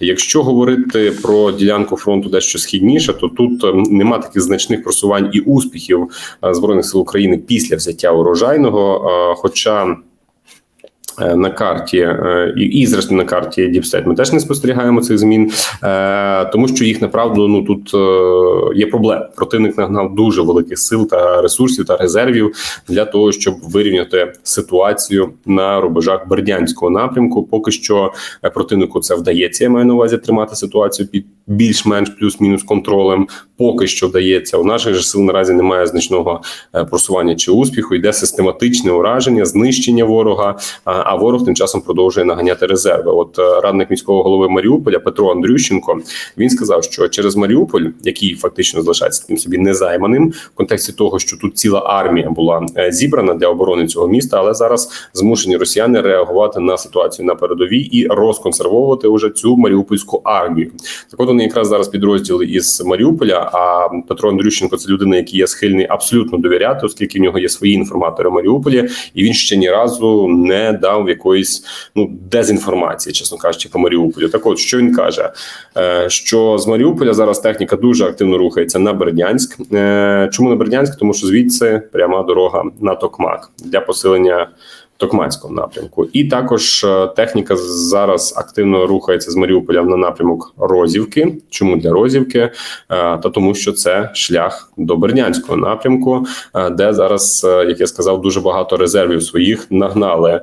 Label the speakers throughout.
Speaker 1: Якщо говорити про ділянку фронту дещо східніше, то тут е, нема таких значних просувань і успіхів е, збройних сил України після взяття урожайного. Е, Хоча на карті е, і, і зрештою на карті Діпстейт ми теж не спостерігаємо цих змін, е, тому що їх направду ну тут е, є проблем. Противник нагнав дуже великих сил та ресурсів та резервів для того, щоб вирівняти ситуацію на рубежах Бердянського напрямку. Поки що е, противнику це вдається. Я маю на увазі тримати ситуацію під більш-менш плюс-мінус контролем. Поки що вдається. У наших же сил наразі немає значного е, просування чи успіху. Йде систематичне ураження, знищення ворога. А, а ворог тим часом продовжує наганяти резерви. От е, радник міського голови Маріуполя Петро Андрющенко він сказав, що через Маріуполь, який фактично залишається таким собі незайманим, в контексті того, що тут ціла армія була е, зібрана для оборони цього міста, але зараз змушені росіяни реагувати на ситуацію на передовій і розконсервовувати уже цю маріупольську армію. Так, от вони якраз зараз підрозділи із Маріуполя. А Петро Андрющенко це людина, який є схильний абсолютно довіряти, оскільки в нього є свої інформатори в Маріуполі, і він ще ні разу не дав якоїсь ну дезінформації, чесно кажучи, по Маріуполю. Так, от що він каже, Е, що з Маріуполя зараз техніка дуже активно рухається на Бердянськ. Е, Чому на Бердянськ? Тому що звідси пряма дорога на Токмак для посилення. Токмацького напрямку, і також е, техніка зараз активно рухається з Маріуполя на напрямок Розівки. Чому для Розівки? Е, Та тому, що це шлях до Бердянського напрямку, е, де зараз, як я сказав, дуже багато резервів своїх нагнали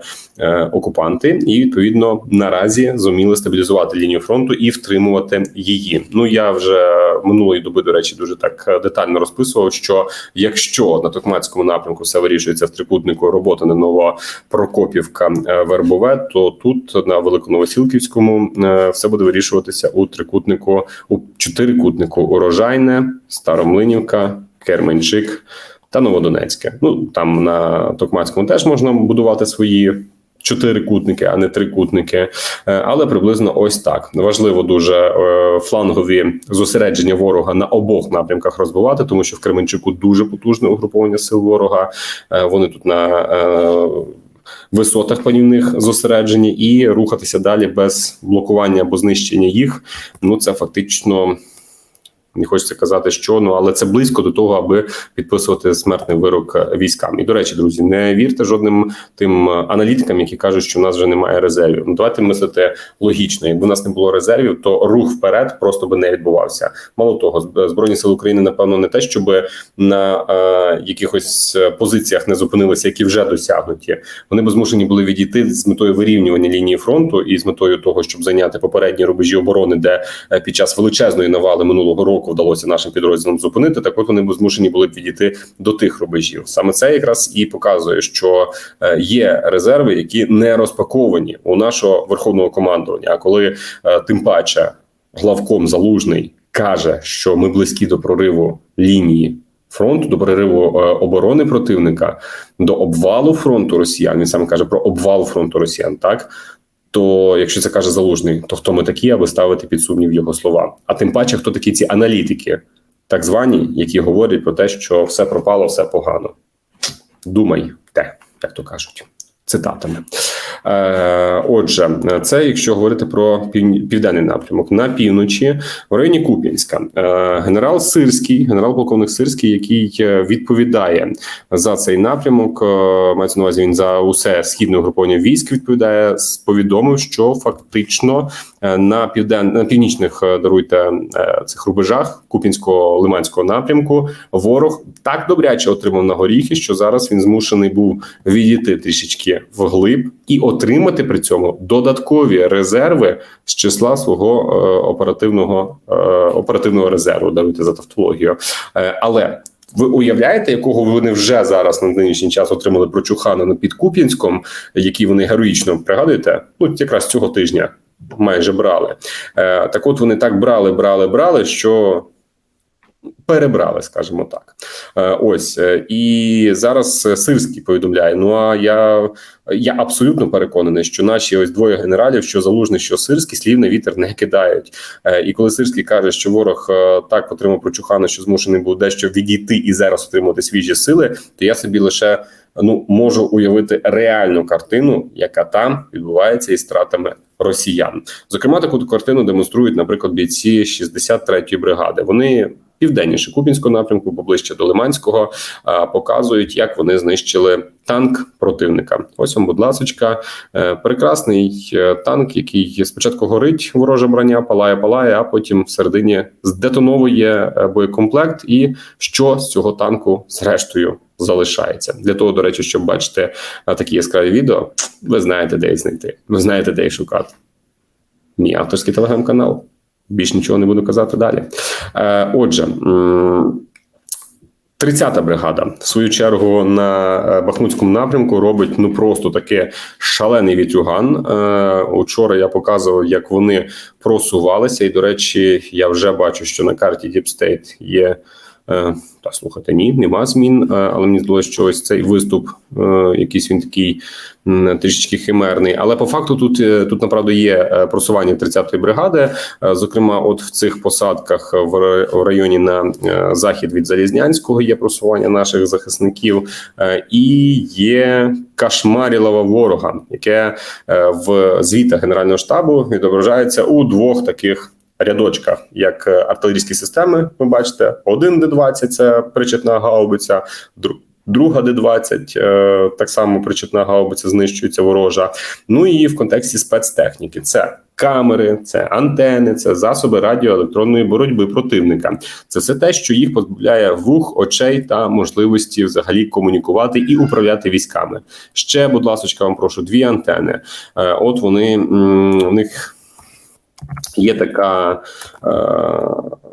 Speaker 1: окупанти, і відповідно наразі зуміли стабілізувати лінію фронту і втримувати її. Ну я вже минулої доби, до речі, дуже так детально розписував, що якщо на Токмацькому напрямку все вирішується в трикутнику роботи на ново. Прокопівка е, Вербове, то тут на Великоновосілківському е, все буде вирішуватися у трикутнику, у чотирикутнику урожайне, Старомлинівка, Керменчик та Новодонецьке. Ну там на Токмацькому теж можна будувати свої. Чотирикутники, а не трикутники, Е, але приблизно ось так важливо дуже флангові зосередження ворога на обох напрямках розбивати, тому що в Кременчуку дуже потужне угруповання сил ворога. Вони тут на висотах панівних зосереджені, і рухатися далі без блокування або знищення їх. Ну це фактично. Не хочеться казати, що ну але це близько до того, аби підписувати смертний вирок е, військам. І до речі, друзі, не вірте жодним тим е, аналітикам, які кажуть, що в нас вже немає резервів. Ну давайте мислити логічно. Якби у нас не було резервів, то рух вперед просто би не відбувався. Мало того, збройні сили України, напевно, не те, щоб на е, якихось е, позиціях не зупинилися, які вже досягнуті. Вони б змушені були відійти з метою вирівнювання лінії фронту і з метою того, щоб зайняти попередні рубежі оборони, де е, під час величезної навали минулого року вдалося нашим підрозділам зупинити. Так от вони змушені були б відійти до тих рубежів. Саме це якраз і показує, що е, є резерви, які не розпаковані у нашого верховного командування. А коли е, тим паче главком залужний каже, що ми близькі до прориву лінії. Фронту до перериву е, оборони противника до обвалу фронту росіян. Він саме каже про обвал фронту росіян. Так то якщо це каже залужний, то хто ми такі, аби ставити під сумнів його слова? А тим паче, хто такі ці аналітики, так звані, які говорять про те, що все пропало, все погано. Думай те, як то кажуть. Цитатами. Е, отже, це якщо говорити про пів, південний напрямок. На півночі, в районі Куп'янська, е, генерал Сирський, генерал-полковник Сирський, який е, відповідає за цей напрямок, е, мається на увазі він за усе східне угруповання військ відповідає, повідомив, що фактично на півден на північних е, даруйте е, цих рубежах Куп'янського лиманського напрямку ворог так добряче отримав на горіхи, що зараз він змушений був відійти трішечки вглиб і отримати при цьому додаткові резерви з числа свого е, оперативного е, оперативного резерву. Даруйте за тавтологію, Е, але. Ви уявляєте, якого вони вже зараз на нинішній час отримали прочухана під Куп'янськом, які вони героїчно пригадуєте? Ну якраз цього тижня майже брали. Е, так, от вони так брали, брали, брали, що Перебрали, скажімо так, е, ось е, і зараз Сирський повідомляє. Ну а я я абсолютно переконаний, що наші ось двоє генералів, що залужний, що сирський, слів на вітер не кидають. Е, і коли Сирський каже, що ворог так отримав прочухана, що змушений був дещо відійти і зараз отримати свіжі сили, то я собі лише ну можу уявити реальну картину, яка там відбувається із стратами росіян. Зокрема, таку картину демонструють, наприклад, бійці 63-ї бригади. Вони південніше Купінського напрямку, поближче до Лиманського, показують, як вони знищили танк противника. Ось вам, будь ласочка, е, прекрасний е, танк, який спочатку горить вороже броня, палає, палає, а потім всередині здетоновує е, боєкомплект. І що з цього танку зрештою залишається для того, до речі, щоб бачити такі яскраві відео, ви знаєте, де їх знайти. Ви знаєте, де їх шукати. Мій авторський телеграм-канал. Більш нічого не буду казати далі. Е, Отже, 30-та бригада в свою чергу на е, Бахмутському напрямку робить ну просто таке шалений вітрюган. Е, Учора я показував, як вони просувалися, і до речі, я вже бачу, що на карті State є. Е, та слухайте, ні, нема змін. Е, але мені здалося, що ось цей виступ, е, якийсь він такий трішечки химерний. Але по факту тут тут направду є просування 30-ї бригади. Зокрема, от в цих посадках в районі на захід від Залізнянського є просування наших захисників, і є кашмарілова ворога, яке в звітах Генерального штабу відображається у двох таких рядочках, як е, артилерійські системи. Ви бачите, один Д-20 – це причетна гаубиця, друга Д-20 е, так само причетна гаубиця знищується ворожа. Ну і в контексті спецтехніки це. Камери, це антени, це засоби радіоелектронної боротьби противника. Це все те, що їх позбавляє вух, очей та можливості взагалі комунікувати і управляти військами. Ще, будь ласка, вам прошу дві антени. Е, от вони в них Є така е,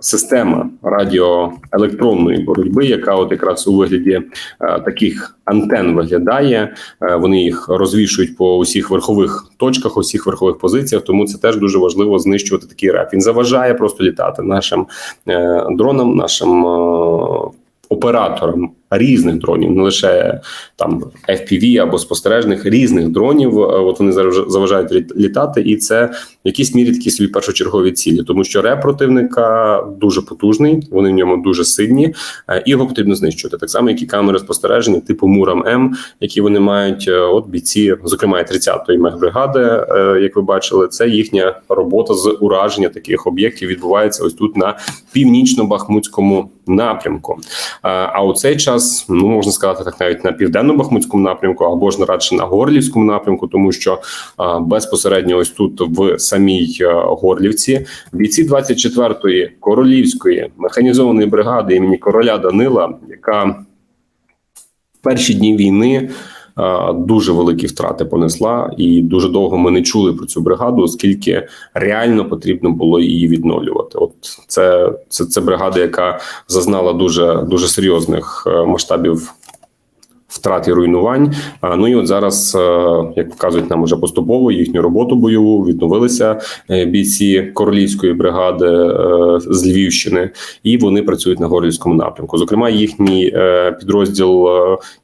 Speaker 1: система радіоелектронної боротьби, яка от якраз у вигляді е, таких антен виглядає. Е, вони їх розвішують по усіх верхових точках, усіх верхових позиціях. Тому це теж дуже важливо знищувати такий реп. Він заважає просто літати нашим е, дронам, нашим е, операторам різних дронів, не лише там FPV або спостережних різних дронів. Е, от вони заважають літати, і це в якійсь мірі такі собі першочергові цілі, тому що реп противника дуже потужний, вони в ньому дуже сильні, е, і його потрібно знищувати. Так само, як і камери спостереження, типу Мурам М, які вони мають. Е, от бійці, зокрема 30-ї мехбригади, як ви бачили, це їхня робота з ураження таких об'єктів відбувається ось тут на північно-бахмутському напрямку. А у цей час ну можна сказати так, навіть на південно-бахмутському напрямку, або ж радше на горлівському напрямку, тому що безпосередньо ось тут в самій Горлівці. Бійці 24-ї королівської механізованої бригади імені короля Данила, яка в перші дні війни дуже великі втрати понесла, і дуже довго ми не чули про цю бригаду, оскільки реально потрібно було її відновлювати. От це це, це бригада, яка зазнала дуже дуже серйозних е, масштабів втрат і руйнувань. Ну і от зараз, е, як показують нам уже поступово їхню роботу бойову, відновилися е, бійці королівської бригади е, з Львівщини, і вони працюють на горлівському напрямку. Зокрема, їхній підрозділ,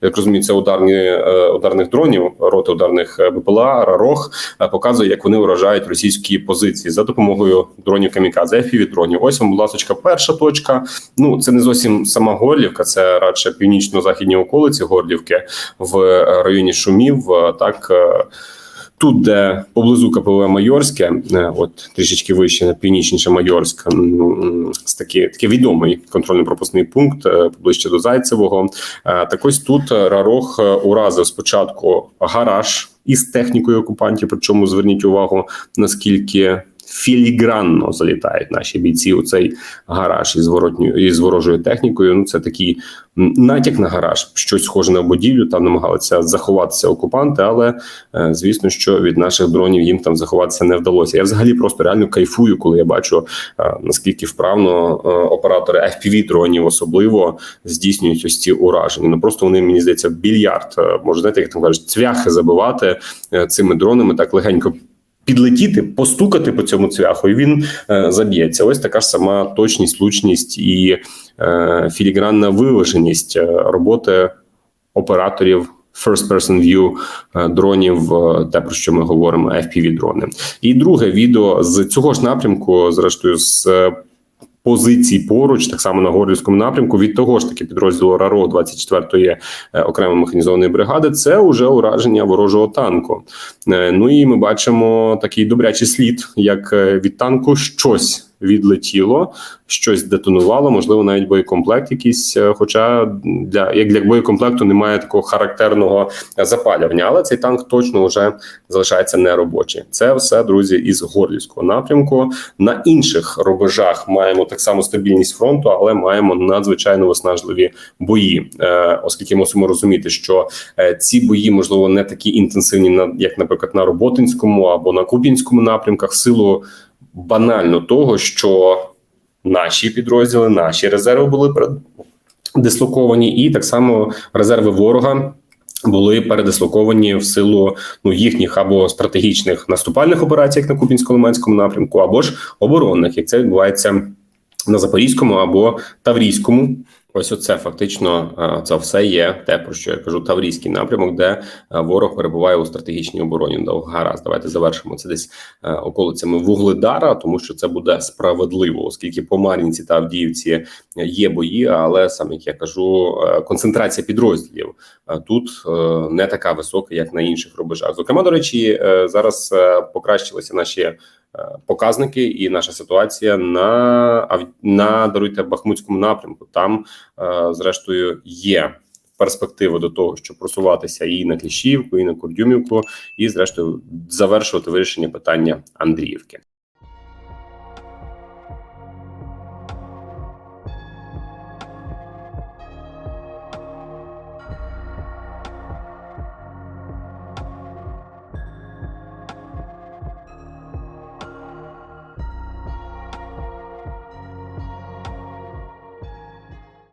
Speaker 1: як розумію, це ударні ударних дронів, роти ударних БПЛА, РАРОГ, показує, як вони вражають російські позиції за допомогою дронів камікадзе, fpv дронів. Ось вам, будь ласка, перша точка. Ну це не зовсім сама Горлівка, це радше північно-західні околиці Горлів. Авдіївки в е, районі Шумів. Е, так е, тут, де поблизу КПВ Майорське, от трішечки вище на північніше Майорськ, такий такий відомий контрольно-пропускний пункт ближче до Зайцевого. Так ось тут Рарох уразив спочатку гараж із технікою окупантів. Причому зверніть увагу наскільки філігранно залітають наші бійці у цей гараж із воротньою із ворожою технікою. Ну це такий натяк на гараж, щось схоже на будівлю. Там намагалися заховатися окупанти, але е, звісно, що від наших дронів їм там заховатися не вдалося. Я взагалі просто реально кайфую, коли я бачу е, наскільки вправно е, оператори fpv дронів особливо здійснюють ось ці ураження. Ну просто вони мені здається більярд. Може знаєте, як там кажуть, цвяхи забивати цими дронами так легенько підлетіти, постукати по цьому цвяху, і він е, заб'ється. Ось така ж сама точність, лучність і е, філігранна виваженість е, роботи операторів. First person view е, дронів, е, те про що ми говоримо, fpv дрони. І друге відео з цього ж напрямку, зрештою, з позицій поруч, так само на Горлівському напрямку, від того ж таки підрозділу РАРО 24-ї е, окремої механізованої бригади, це уже ураження ворожого танку. Е, Ну і ми бачимо такий добрячий слід, як е, від танку щось відлетіло, щось детонувало, можливо, навіть боєкомплект якийсь. е, Хоча для як для боєкомплекту немає такого характерного запалювання, але цей танк точно вже залишається неробочий. Це все друзі із горлівського напрямку. На інших рубежах маємо так само стабільність фронту, але маємо надзвичайно виснажливі бої, е, оскільки мусимо розуміти, що е, ці бої можливо не такі інтенсивні, як, наприклад, на Роботинському або на Купінському напрямках, силу банально того, що наші підрозділи, наші резерви були дислоковані, і так само резерви ворога. Були передислоковані в силу ну їхніх або стратегічних наступальних операцій, як на Купінсько-Лиманському напрямку, або ж оборонних, як це відбувається на Запорізькому або Таврійському. Ось оце фактично е, це все є те, про що я кажу, Таврійський напрямок, де е, ворог перебуває у стратегічній обороні. Ну, гаразд, давайте завершимо це десь е, околицями Вугледара, тому що це буде справедливо, оскільки по Мар'їнці та Авдіївці є бої, але саме як я кажу, концентрація підрозділів тут не така висока, як на інших рубежах. Зокрема, до речі, зараз покращилися наші показники і наша ситуація на на даруйте Бахмутському напрямку. Там, е, зрештою, є. Перспективи до того, щоб просуватися і на Кліщівку, і на Курдюмівку, і зрештою завершувати вирішення питання Андріївки.